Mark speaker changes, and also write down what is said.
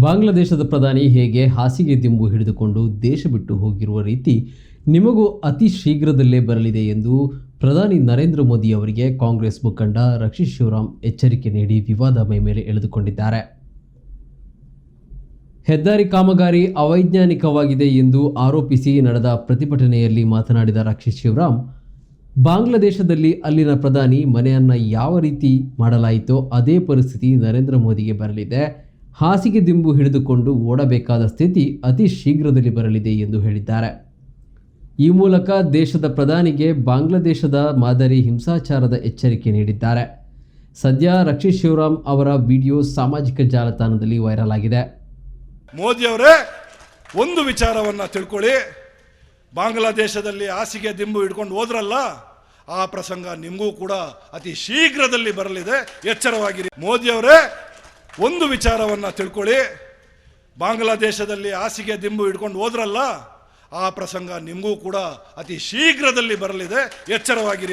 Speaker 1: ಬಾಂಗ್ಲಾದೇಶದ ಪ್ರಧಾನಿ ಹೇಗೆ ಹಾಸಿಗೆ ದಿಂಬು ಹಿಡಿದುಕೊಂಡು ದೇಶ ಬಿಟ್ಟು ಹೋಗಿರುವ ರೀತಿ ನಿಮಗೂ ಅತಿ ಶೀಘ್ರದಲ್ಲೇ ಬರಲಿದೆ ಎಂದು ಪ್ರಧಾನಿ ನರೇಂದ್ರ ಮೋದಿ ಅವರಿಗೆ ಕಾಂಗ್ರೆಸ್ ಮುಖಂಡ ರಕ್ಷಿತ್ ಶಿವರಾಮ್ ಎಚ್ಚರಿಕೆ ನೀಡಿ ವಿವಾದ ಮೈ ಮೇಲೆ ಎಳೆದುಕೊಂಡಿದ್ದಾರೆ. ಹೆದ್ದಾರಿ ಕಾಮಗಾರಿ ಅವೈಜ್ಞಾನಿಕವಾಗಿದೆ ಎಂದು ಆರೋಪಿಸಿ ನಡೆದ ಪ್ರತಿಭಟನೆಯಲ್ಲಿ ಮಾತನಾಡಿದ ರಕ್ಷಿತ್ ಶಿವರಾಮ್, ಬಾಂಗ್ಲಾದೇಶದಲ್ಲಿ ಅಲ್ಲಿನ ಪ್ರಧಾನಿ ಮನೆಯನ್ನು ಯಾವ ರೀತಿ ಮಾಡಲಾಯಿತೋ ಅದೇ ಪರಿಸ್ಥಿತಿ ನರೇಂದ್ರ ಮೋದಿಗೆ ಬರಲಿದೆ. ಹಾಸಿಗೆ ದಿಂಬು ಹಿಡಿದುಕೊಂಡು ಓಡಬೇಕಾದ ಸ್ಥಿತಿ ಅತಿ ಶೀಘ್ರದಲ್ಲಿ ಬರಲಿದೆ ಎಂದು ಹೇಳಿದ್ದಾರೆ. ಈ ಮೂಲಕ ದೇಶದ ಪ್ರಧಾನಿಗೆ ಬಾಂಗ್ಲಾದೇಶದ ಮಾದರಿ ಹಿಂಸಾಚಾರದ ಎಚ್ಚರಿಕೆ ನೀಡಿದ್ದಾರೆ. ಸದ್ಯ ರಕ್ಷಿತ್ ಶಿವರಾಮ್ ಅವರ ವಿಡಿಯೋ ಸಾಮಾಜಿಕ ಜಾಲತಾಣದಲ್ಲಿ ವೈರಲ್ ಆಗಿದೆ.
Speaker 2: ಮೋದಿಯವರೇ ಒಂದು ವಿಚಾರವನ್ನು ತಿಳ್ಕೊಳ್ಳಿ. ಬಾಂಗ್ಲಾದೇಶದಲ್ಲಿ ಹಾಸಿಗೆ ದಿಂಬು ಹಿಡ್ಕೊಂಡು ಹೋದ್ರಲ್ಲ, ಆ ಪ್ರಸಂಗ ನಿಮಗೂ ಕೂಡ ಅತಿ ಶೀಘ್ರದಲ್ಲಿ ಬರಲಿದೆ. ಎಚ್ಚರವಾಗಿರಿ. ಮೋದಿ ಅವರೇ ಒಂದು ವಿಚಾರವನ್ನು ತಿಳ್ಕೊಳ್ಳಿ. ಬಾಂಗ್ಲಾದೇಶದಲ್ಲಿ ಹಾಸಿಗೆ ದಿಂಬು ಹಿಡ್ಕೊಂಡು ಹೋದ್ರಲ್ಲ, ಆ ಪ್ರಸಂಗ ನಿಮಗೂ ಕೂಡ ಅತಿ ಶೀಘ್ರದಲ್ಲಿ ಬರಲಿದೆ. ಎಚ್ಚರವಾಗಿರಿ.